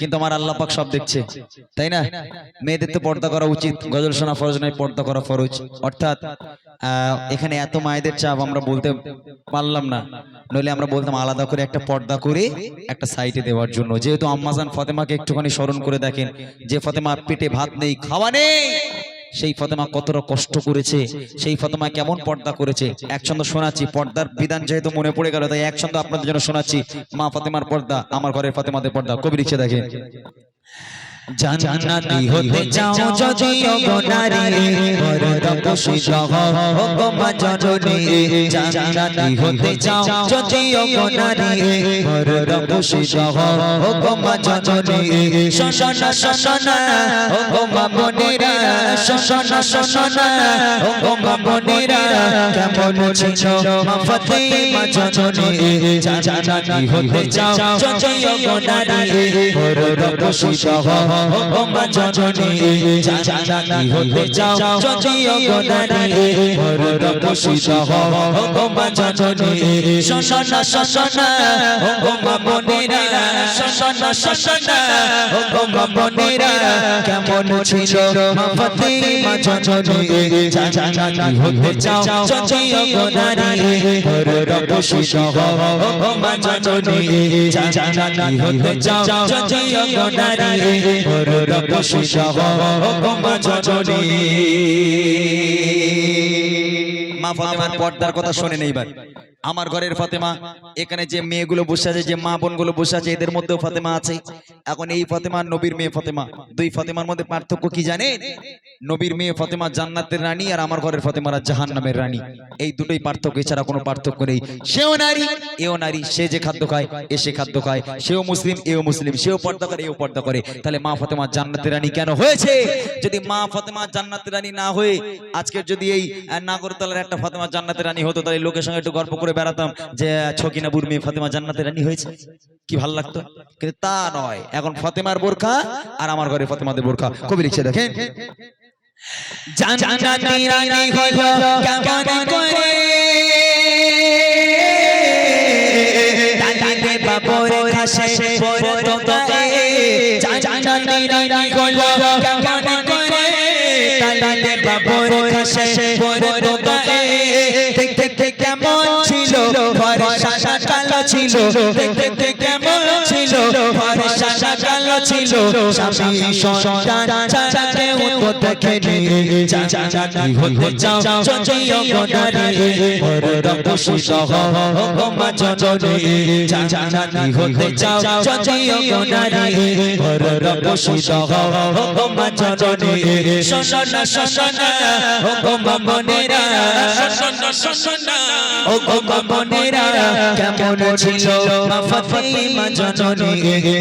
কিন্তু আমার আল্লাহ পাক সব দেখছে তাই না? মেয়েদের তো পর্দা করা উচিত গজল শোনা ফরজ নয় পর্দা করা ফরজ। অর্থাৎ এখানে এত মায়েদের চাপ আমরা বলতে পারলাম না। নইলে আমরা বলতাম আলাদা করে একটা পর্দা করে একটা সাইটে দেওয়ার জন্য। যেহেতু আম্মাজান ফতেমাকে একটুখানি স্মরণ করে দেখেন যে ফতেমা পেটে ভাত নেই খাওয়া নেই সেই ফাতেমা কতটা কষ্ট করেছে, সেই ফাতেমা কেমন পর্দা করেছে। এক ছন্দ শোনাচ্ছি, পর্দার বিধান যেহেতু মনে পড়ে গেল, তাই এক ছন্দ আপনাদের জন্য শোনাচ্ছি। মা ফাতেমার পর্দা, আমার ঘরের ফাতেমাদের পর্দা। কবি ইচ্ছে দেখেন। জান্নাতি হতে চাও যদিও গো নারী মরদ পোষিত হও গো মা জননী জান্নাতি হতে চাও যদিও গো নারী মরদ পোষিত হও গো জননী শোষণ শোষণ ও গো মা বোনেরা শোষণ শোষণ ও গো মা বোনেরা কেমন ছিল মা ফাতেমা জননী জান্নাতি হতে চাও যদিও গো নারী মরদ পোষিত হও ও মা জননী জান্নাতি হতে চাও যদিও গো নারী মরদ পোষিত হও ও মা জননী শোষণ শোষণ ও গো মা বোনেরা শোষণ শোষণ ও গো মা বোনেরা কেমন ছিল মা ফাতেমা জননী জান্নাতি হতে চাও যদিও গো নারী মরদ পোষিত হও ও মা জননী জান্নাতি হতে চাও যদিও গো পর্দার কথা শোনেন এইবার আমার ঘরের ফাতেমা, এখানে যে মেয়েগুলো বসে আছে, যে মা বোনগুলো বসে আছে, এদের মধ্যেও ফাতেমা আছে। এখন এই ফাতেমা, নবীর মেয়ে ফাতেমা। দুই ফাতেমার মধ্যে পার্থক্য কি জানেন? নবীর মেয়ে ফাতেমা জান্নাতের রানী আর আমার ঘরের ফাতেমারা জাহান নামের রানী। এই দুটোই পার্থক্য, এছাড়া কোনো পার্থক্য নেই। সেও নারী, এও নারী, সে যে খাদ্য খায়, এ সে খাদ্য খায়। সেও মুসলিম, এও মুসলিম, সেও পর্দা করে, এও পর্দা করে। তাহলে মা ফতেমা জান্নাতের রানী কেন হয়েছে? যদি মা ফাতেমা জান্নাতের রানী না হয়ে আজকের যদি এই নাগরতলার একটা ফতেমা জান্নাতের রানী হতো, তাহলে লোকের সঙ্গে একটু গল্প করে বেড়াতাম যে ছকিনা বুর মেয়ে ফতেমা জান্নাতের রানী হয়েছে? কি ভালো লাগতো? তা নয়। এখন ফাতেমার বোরখা আর আমার ঘরে ফাতেমাদের বোরখা। কবি লিখছে, দেখেন। কেমন ছিল ছিল। ছিল। স্বামী সন্তান ছাড়া কেউ তো দেখেনি জান্নাতি হতে চাও যদিও গো নারী মরদ পোষিত মা জননী। জান্নাতি হতে চাও যদিও গো নারী মরদ পোষিত মা জননী শোষণ শোষণ ও গো মা বোনেরা। শোষণ শোষণ ও গো মা কেমন ছিল? মা ফাতিমা জননী।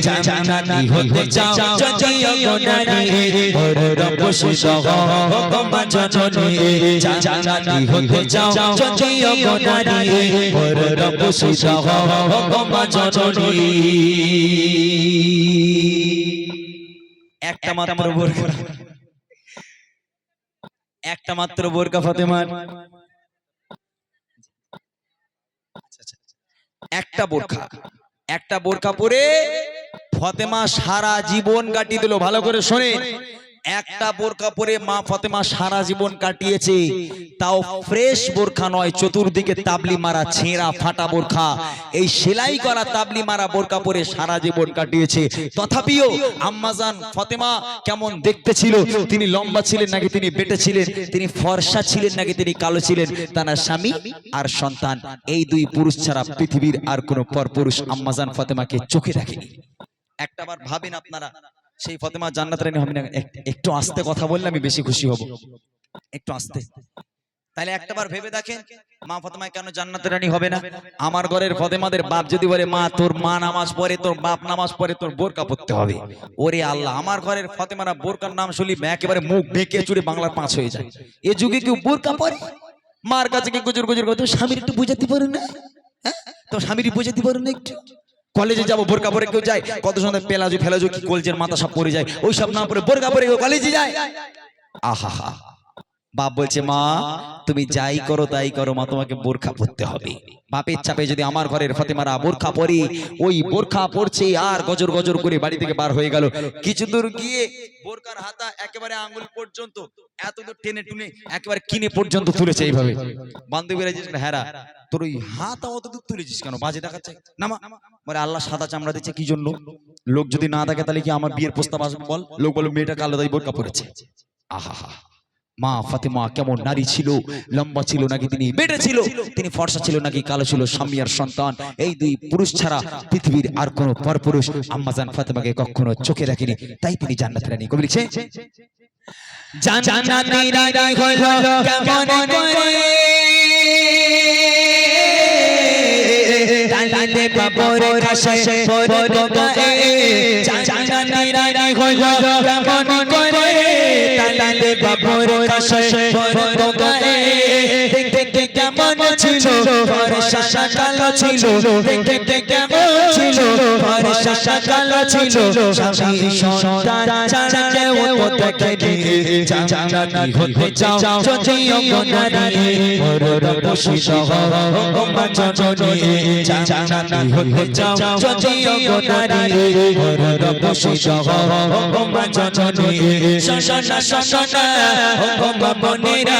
জান্নাতি হতে চাও যদিও নারী মরদ পোষিত হও জননী জান্নাতি হতে চাও যদিও নারী মরদ পোষিত হও জননী একটা মাত্র বোরখা একটা মাত্র বোরকা ফাতেমার একটা বোরখা একটা বোরখা পরে ফতেমা সারা জীবন কাটিয়ে দিল। ভালো করে শোনে। একটা বোরখা পরে মা ফতেমা সারা জীবন কাটিয়েছে। তাও ফ্রেশ বোরখা নয়, চতুর্দিকে তাবলি মারা, ছেঁড়া, ফাটা বোরখা। এই সেলাই করা, তাবলি মারা বোরখা পরে সারা জীবন কাটিয়েছে। তথাপিও আম্মাজান ফতেমা কেমন দেখতে ছিল তিনি লম্বা ছিলেন নাকি তিনি বেটে ছিলেন? তিনি ফর্সা ছিলেন নাকি তিনি কালো ছিলেন? তার স্বামী আর সন্তান। এই দুই পুরুষ ছাড়া পৃথিবীর আর কোনো পরপুরুষ আম্মাজান ফতেমাকে চোখে দেখেনি। একটাবার ভাবেন আপনারা সেই ফতেমা জান্নাত রানী হবে না? একটু আস্তে কথা বললে আমি বেশি খুশি হব। একটু আস্তে। তাহলে একটাবার ভেবে দেখেন মা ফতেমা কেন জান্নাতের রানী হবে না? আমার ঘরের ফতেমাদের বাপ যদি বলে মা তোর মা নামাজ পড়ে তোর বাপ নামাজ পড়ে তোর বোরকা পড়তে হবে। ওরে আল্লাহ আমার ঘরের ফতেমারা বোরকার নাম শুনলি একেবারে মুখ বেঁকে চুড়ে বাংলার পাঁচ হয়ে যায়। এ যুগে কেউ বোরকা পরে? মার কাছে কি গুজর গুজর করতো স্বামীর একটু বুঝাতে পারো না? হ্যাঁ? তো স্বামীর বুঝাতে পারো না একটু? কলেজে যাব বোরকা পরে কেউ যায়? কত সময় পেলাজু ফেলাজু কি কলজের মাথা সব পরে যায়? ওই সব না পরে বোরকা পরে কেউ কলেজে যায়? আহা হা। বাপ বলছে মা তুমি যাই করো তাই করো মা তোমাকে বোরখা পরতে হবে। বাপের চাপে যদি আমার ঘরের ফতেমারা বোরখা পরে ওই বোরখা পরছে আর গজর গজর করে বাড়ি থেকে বার হয়ে গেল। কিছু দূর গিয়ে বোরকার হাতা একেবারে আঙ্গুল পর্যন্ত এত দূর টেনে টুনে একেবারে কিনে পর্যন্ত তুলেছে এইভাবে। বান্ধবীরা জিজ্ঞেস হ্যাঁ তোর ওই হাত অত দূর তুলেছিস কেন? বাজে দেখাচ্ছে। না মা। বলে আল্লাহ সাদা চামড়া দিচ্ছে কি জন্য? লোক যদি না দেখে তাহলে কি আমার বিয়ের প্রস্তাব আসবে বল? লোক বলে মেয়েটা কালো দাই বোরকা পড়েছে আহা মা ফাতেমা কেমন নারী ছিল? লম্বা ছিল নাকি তিনি বেটে ছিল? তিনি ফর্সা ছিল নাকি কালো ছিল? স্বামী আর সন্তান, এই দুই পুরুষ ছাড়া পৃথিবীর আর কোনো পরপুরুষ আম্মাজান ফাতেমাকে কখনো চোখে রাখেনি তাই তিনি জান্নাত রানী। কবি লিখছে জান্নাতি রানী হলো কেমন বাবর কাছে বড় গায়ে জান্নাতি রানী কেমন করে? বাবর কাছে বড় গায়ে কেমন ছিল? ফরসা কালো ছিল। দেখতে কেমন ছিল? ফরসা কালো ছিল। স্বামী সন্তান চাচা ও দেখে জান্নাতি হতে চাও যদিও নারী। বড় বসি সহ ও জননী জান্নাতি হতে চাও যদিও নারী। বড় বসি সহ ও জননী শশনা শশনা ও মনেরা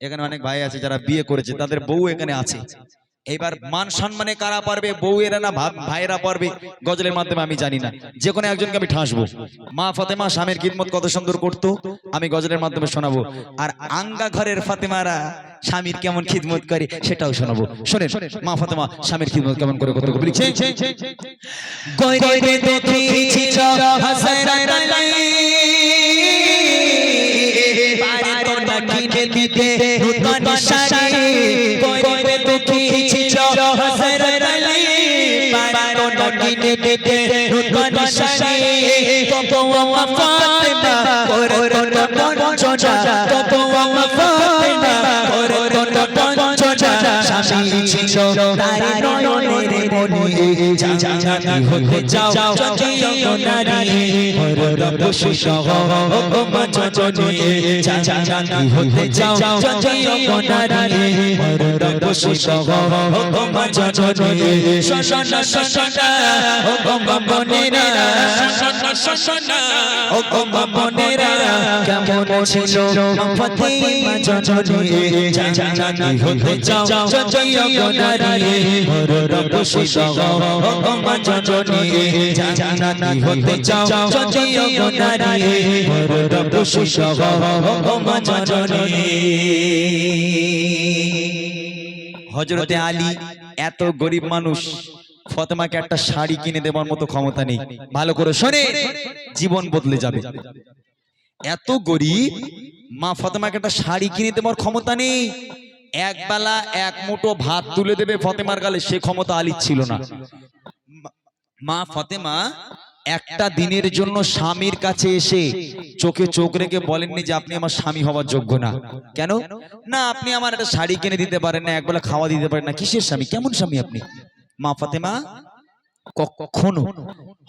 এখানে অনেক ভাই আছে যারা বিয়ে করেছে তাদের বউ এখানে আছে এবার মান সম্মানে কারা পারবে বউয়েরা না ভা- ভাইয়েরা পারবে গজলের মাধ্যমে আমি জানি না যে কোনো একজনকে আমি ঠাসবো মা ফাতেমা স্বামীর খিদমত কত সুন্দর করতো আমি গজলের মাধ্যমে শোনাবো আর আঙ্গা ঘরের ফাতেমারা স্বামীর কেমন খিদমত করে সেটাও শোনাবো শোনেন মা ফাতেমা স্বামীর খিদমত কেমন করে করতে লিখছে পারে কিনে দিতে নূতন শাড়ি গরিবে দেখিছিল হাসরাত আলাই পারে না কিনে দিতে নূতন শাড়ি। তবু ফাতেমা করতো না করতো না বঞ্চনা স্বামী ছিল তারি নয়নের মনি জানানি হতে চাও যদিও নারী বড় বসে সহ ও মা জননী জানানি হতে চাও যদিও নারী বড় বসে সহ ও মা জননী শশনা শশনা ও মা মনেরা শশনা শশনা ও মা মনেরা কেমন ছিল ফাতিমা জননী হতে চাও যদিও নারী বড় বসে সহ মা জননী জানানি হতে চাও যদিও নারী বড় বসে সহ মা জননী হজরতে আলী এত গরিব মানুষ ফতেমাকে একটা শাড়ি কিনে দেবার মতো ক্ষমতা নেই ভালো করে শোনে জীবন বদলে যাবে এত গরিব মা ফতেমাকে একটা শাড়ি কিনে দেবার ক্ষমতা নেই এক বেলা এক মুঠো ভাত তুলে দেবে ফতেমার গালে, সে ক্ষমতা আলীর ছিল না। মা- ফতেমা একটা দিনের জন্য স্বামীর কাছে এসে চোখে চোখ রেখে বলেননি যে আপনি আমার স্বামী হওয়ার যোগ্য না। কেন? না, আপনি আমার একটা শাড়ি কিনে দিতে পারেন না, একবেলা খাওয়া দিতে পারেন না। কিসের স্বামী? কেমন স্বামী আপনি? মা ফাতেমা, কখনো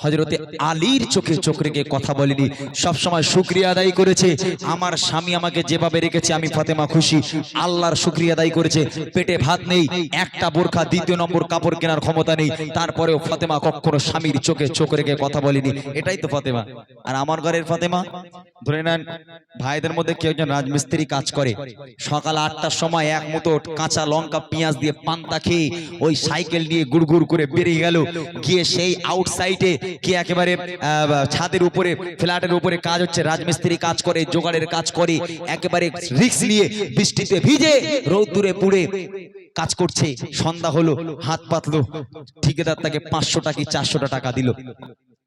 হজরতে আলীর চোখে চোখ রেখে কথা বলেনি। সবসময় শুক্রিয়া আদায় করেছে। আমার স্বামী আমাকে যেভাবে রেখেছে আমি ফাতেমা খুশি। আল্লাহর শুক্রিয়া আদায় করেছে। পেটে ভাত নেই একটা বোরখা দ্বিতীয় নম্বর কাপড় কেনার ক্ষমতা নেই। তারপরেও ফাতেমা কখনো স্বামীর চোখে চোখ রেখে কথা বলেনি। এটাই তো ফাতেমা। আর আমার ঘরের ফাতেমা? ধরে নেন, ভাইদের মধ্যে কেউ একজন রাজমিস্ত্রি কাজ করে। সকাল আটটার সময় এক মুঠো কাঁচা লঙ্কা, পেঁয়াজ দিয়ে পান্তা খেয়ে ওই সাইকেল নিয়ে গুড়গুড় করে বেরিয়ে গেল। গিয়ে সেই আউটসাইডে কি একেবারে ছাদের উপরে, ফ্ল্যাটের উপরে কাজ হচ্ছে, রাজমিস্ত্রি কাজ করে, জোগাড়ের কাজ করে, একেবারে রিক্স নিয়ে বৃষ্টিতে ভিজে রোদ্দুরে পুড়ে কাজ করছে। সন্ধ্যা হলো, হাত পাতলো, ঠিকাদার তাকে পাঁচশো টাকা, চারশো টাকা দিল।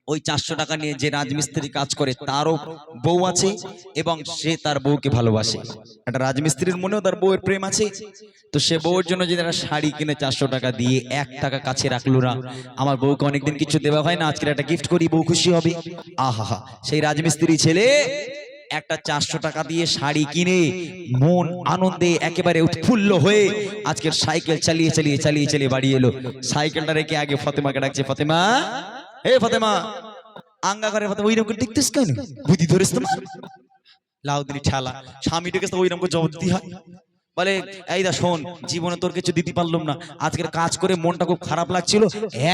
ওই চারশো টাকা নিয়ে যে রাজমিস্ত্রি কাজ করে তারও বউ আছে এবং সে তার বউকে ভালোবাসে। একটা রাজমিস্ত্রির মনেও তার বউয়ের প্রেম আছে। তো সে বউয়ের জন্য যদি একটা শাড়ি কিনে চারশো টাকা দিয়ে এক টাকা কাছে রাখল না আমার বউকে অনেকদিন কিছু দেওয়া হয় না আজকের একটা গিফট করি বউ খুশি হবে। আহা সেই রাজমিস্ত্রি ছেলে একটা চারশো টাকা দিয়ে শাড়ি কিনে মন আনন্দে একেবারে উৎফুল্ল হয়ে আজকের সাইকেল চালিয়ে চালিয়ে চালিয়ে চালিয়ে বাড়ি এলো। সাইকেলটা রেখে আগে ফতেমাকে ডাকছে ফতেমা হে ফতেমা আঙ্গা করে ফতেমা ওইরকম করে দেখতেস কেন? বুদ্ধি ধরেস তোমার? লাউদিনি ঠালা স্বামীটাকে তো ওইরকম করে জবাব দিতে হয়। বলে, এই দা শোন, জীবনে তোর কিছু দিতে পারলাম না। আজকের কাজ করে মনটা খুব খারাপ লাগছিল।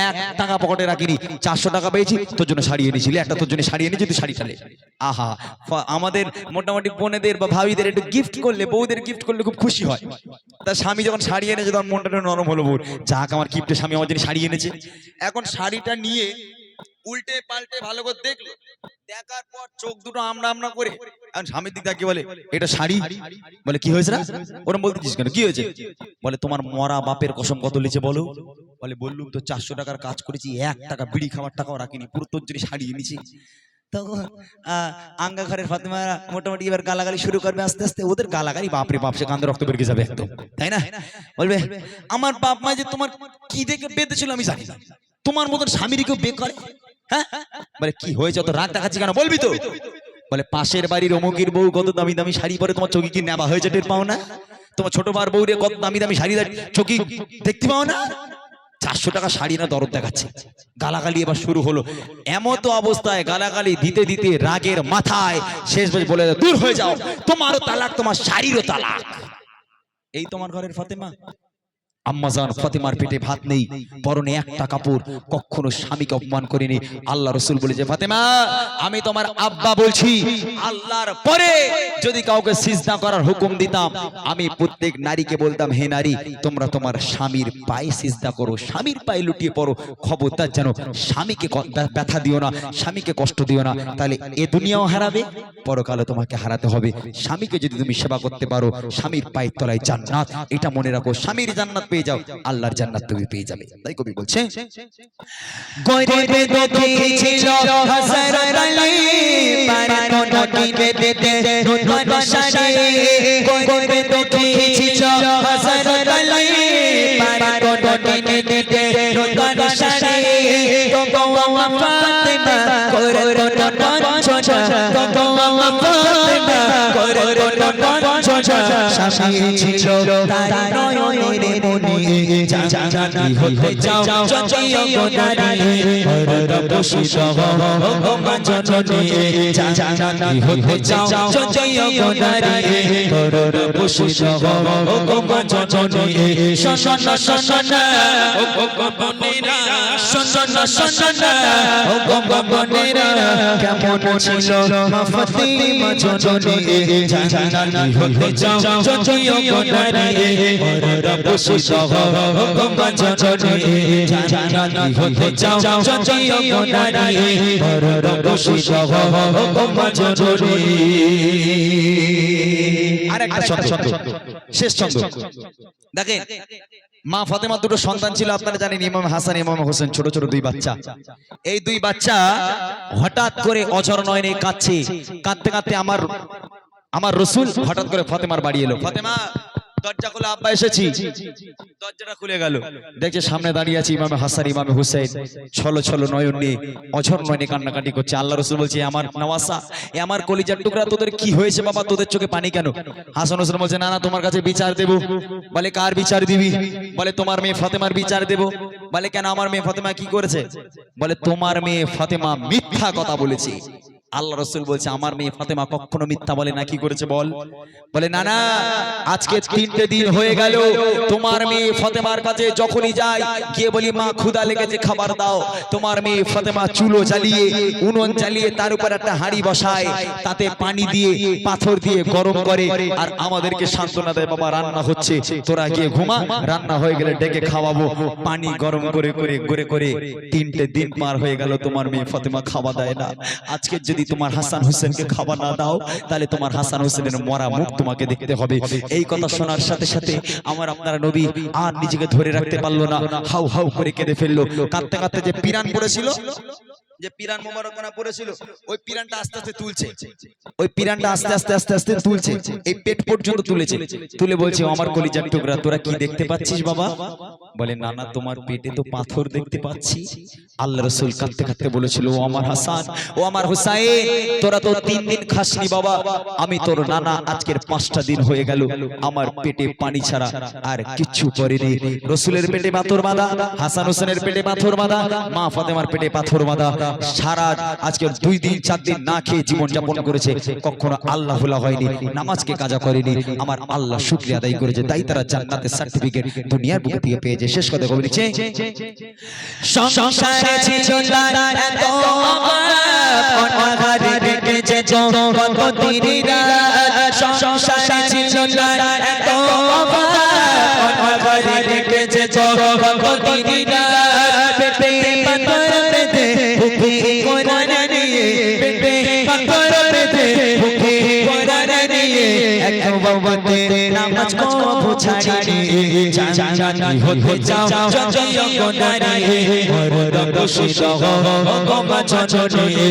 এক টাকা পকেটে রাখিনি, চারশো টাকা পেয়েছি, তোর জন্য শাড়ি এনেছিলি। একটা তোর জন্য শাড়ি এনেছি, তুই শাড়ি টালে আহা আমাদের মোটামুটি বোনেদের বা ভাবিদের একটু গিফট করলে, বউদের গিফট করলে খুব খুশি হয়। তার স্বামী যখন শাড়ি এনেছে, তখন মনটা নরম হলো বউর। যাক, আমার গিফটে স্বামী আমার জন্য শাড়ি এনেছে। এখন শাড়িটা নিয়ে উল্টে পাল্টে ভালো করে দেখল। দেখার পর চোখ দুটো আমরা আমরা করে। এখন স্বামীর দিক তাকিয়ে বলে এটা শাড়ি? বলে কি হয়েছে না ওরম বলতেছিস কেন? কি হয়েছে? বলে তোমার মরা বাপের কসম কত লিচে বলো? বলে বললুম তো চারশো টাকার কাজ করেছি এক টাকা বিড়ি খাবার টাকাও রাখিনি পুরো তোর জন্য শাড়ি এনেছি। তখন আহ, আঙ্গা ঘরের ফাতেমা মোটামুটি এবার গালাগালি শুরু করবে আস্তে আস্তে। ওদের গালাগালি বাপরে বাপ সে কান্দে রক্ত বেরিয়ে যাবে একদম। তাই না? বলবে আমার বাপ মা যে তোমার কি দেখে বেঁধেছিল আমি জানি না। তোমার মতন স্বামীর কেউ বে করে? হ্যাঁ? বলে, কি হয়েছে? অত রাগ দেখাচ্ছি কেন? বলবি তো? বলে, পাশের বাড়ির অমুকির বউ কত দামি দামি শাড়ি পরে তোমার চোখে কি নেবা হয়েছে টের পাও না? তোমার ছোট বার বউরে কত দামি দামি শাড়ি চোখে দেখতে পাও না? চারশো টাকা শাড়ি না দরদ দেখাচ্ছে। গালাগালি এবার শুরু হলো। এমন তো অবস্থায় গালাগালি দিতে দিতে রাগের মাথায় শেষ বেশ বলে, দূর হয়ে যাও। তোমারও তালাক, তোমার শাড়িরও তালাক। এই তোমার ঘরের ফাতেমা? আম্মাজান ফাতেমার পেটে ভাত নেই, পরনে একটা কাপড়, কখনো স্বামীকে অপমান করেনি। আল্লাহ রসুল বলেছে ফাতেমা, আমি তোমার আব্বা বলছি, আল্লাহর পরে যদি কাউকে সিজদা করার হুকুম দিতাম, আমি প্রত্যেক নারীকে বলতাম, হে নারী, তোমরা তোমার স্বামীর পায়ে সিজদা করো, স্বামীর পায়ে লুটিয়ে পড়ো। খবরদার যেন স্বামীকে ব্যথা দিও না, স্বামীকে কষ্ট দিও না। তাহলে এ দুনিয়াও হারাবে পরকালে তোমাকে হারাতে হবে। স্বামীকে যদি তুমি সেবা করতে পারো, স্বামীর পায়ের তলায় জান্নাত, এটা মনে রাখো, স্বামীর জান্নাত পেয়ে যাও, আল্লাহর জান্নাত তুমি পেয়ে যাবে। তাই কবি বলছে, গরিবে দেখেছিল হযরত আলী পার কিনে দিতে শাড়ি গরিবে দেখেছিল হযরত আলী পার কিনে দিতে শাড়ি তো ফাতেমা করে নতুন ছোট তো ফাতেমা করে নতুন ছোট তার নয়নের মনি জানি হতে চাও যদিও গোনারি হরদ বসি সহ জননী। জানি হতে চাও যদিও গোনারি হরদ বসি সহ জননী। শোন শোন ও ভগবানেরা শোন শোন ও ভগবানেরা কেমন ছিল মা ফাতিমা জননী হতে যদিও গোনারি জননী জানি হতে চাও যদিও গোনারি জননী আরেকটা শেষ ছন্দ দেখেন মা ফাতেমা দুটো সন্তান ছিল, আপনারা জানেন, ইমাম হাসান, ইমাম হোসেন, ছোট ছোট দুই বাচ্চা। এই দুই বাচ্চা হঠাৎ করে অচর নয় নেই, কাঁদছে। কাঁদতে কাঁদতে আমার আমার রসুল হঠাৎ করে ফাতেমার বাড়ি এলো। ফাতেমা দরজা খুলে আব্বা এসেছি। দরজাটা খুলে গেল। দেখছে সামনে দাঁড়িয়ে আছে ইমামে হাসান ইমামে হুসেন ছলো ছলো নয়ন নিয়ে অঝর নয়নে কান্নাকাটি করছে। আল্লাহ রসুল বলছে "এ আমার নওয়াসা এ আমার কলিজার টুকরা তোদের কি হয়েছে বাবা? তোদের চোখে পানি কেন? হাসান হোসেন বলছে না না তোমার কাছে বিচার দেব। বলে কার বিচার দিবি? বলে তোমার মেয়ে ফাতেমার বিচার দেব। বলে কেন আমার মেয়ে ফাতেমা কি করেছে? বলে তোমার মেয়ে ফাতেমা মিথ্যা কথা বলেছে। আল্লাহ রসুল বলছে আমার মেয়ে ফাতেমা কখনো মিথ্যা বলে না কি করেছে বল? বলে। না না আজকে তিনটে দিন হয়ে গেল। তোমার মেয়ে ফাতেমার কাছে যখনই যাই গিয়ে বলি মা ক্ষুদা লেগেছে খাবার দাও। তোমার মেয়ে ফাতেমা চুলো জ্বালিয়ে উনুন জ্বালিয়ে তার উপর একটা হাঁড়ি বসায় তাতে পানি দিয়ে পাথর দিয়ে গরম করে আর আমাদেরকে সান্ত্বনা দেয় বাবা রান্না হচ্ছে তোরা গিয়ে ঘুমা রান্না হয়ে গেলে ডেকে খাওয়াবো। পানি গরম করে করে করে করে তিনটে দিন পার হয়ে গেল তোমার মেয়ে ফাতেমা খাওয়া দেয়। না আজকে যদি তোমার হাসান হোসেনকে খাবার না দাও তাহলে তোমার হাসান হোসেনের মরা মুখ তোমাকে দেখতে হবে। এই কথা শোনার সাথে সাথে আমার আপনারা নবী আর নিজেকে ধরে রাখতে পারল না। হাউ হাউ করে কেঁদে ফেলল। কাঁদতে কাঁদতে যে পিরান পড়েছিল যে পিরান মোবারকনা পড়েছিল ওই পিরানটা আস্তে আস্তে তুলছে। ওই পিরানটা আস্তে আস্তে আস্তে আস্তে তুলছে। এই পেট পর্যন্ত তুলেছে। তুলে বলছে আমার কলিজার টুকরা তোরা কি দেখতে পাচ্ছিস বাবা? বলে না না তোমার পেটে তো পাথর দেখতে পাচ্ছি। আল্লাহ রসুল কাঁদতে কাঁদতে বলেছিল ও আমার হাসান ও আমার হুসাইন তোরা তো তিন দিন খাসনি বাবা। আমি তোর নানা আজকের পাঁচটা দিন হয়ে গেল। আমার পেটে পানি ছাড়া আর কিচ্ছু করেনি। রসুলের পেটে পাথর বাঁধা হাসান হোসেনের পেটে পাথর বাঁধা মা ফাতেমার পেটে পাথর বাঁধা। সারা আজকে দুই দিন চার দিন না খেয়ে জীবন যাপন করেছে কখনো আল্লাহ ভোলা হয়নি। নামাজকে কাজা করেনি আমার আল্লাহ শুক্রিয়া আদায় করেছে তাই তারা জান্নাতের সার্টিফিকেট দুনিয়ার বুকে থেকে পেয়েছে শেষ কথা কবি লিখছে সংসারে ছিল এত অনাহারে কেটেছে কত সংসারে ছিল এত অনাহারে কেটেছে কত বাবাতে নামাজ কবু ছাড়িনি, জানি হতে চাও যতই গোনারি, মরদ সুসহ ভগবা জননী,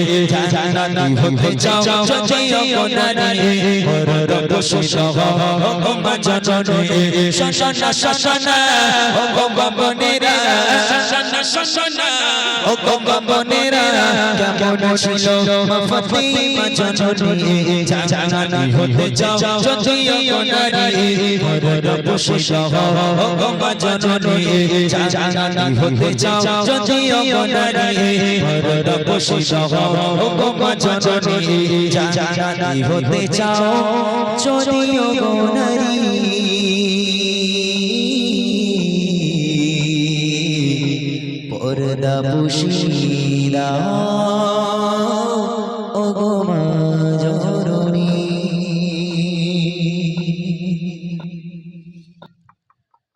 জানি হতে চাও যতই গোনারি, মরদ সুসহ ভগবা জননী, শোষণা শোষণা ভগবা বনেরা, শোষণা শোষণা ভগবা বনেরা, কেমন ছিল ফাতিমা জননী, জননী, জানি হতে চাও যতই গোনারি, মরদ সুসহ ভগবা জননী, জানি হতে চাও যদিও গোনারি পুশিরা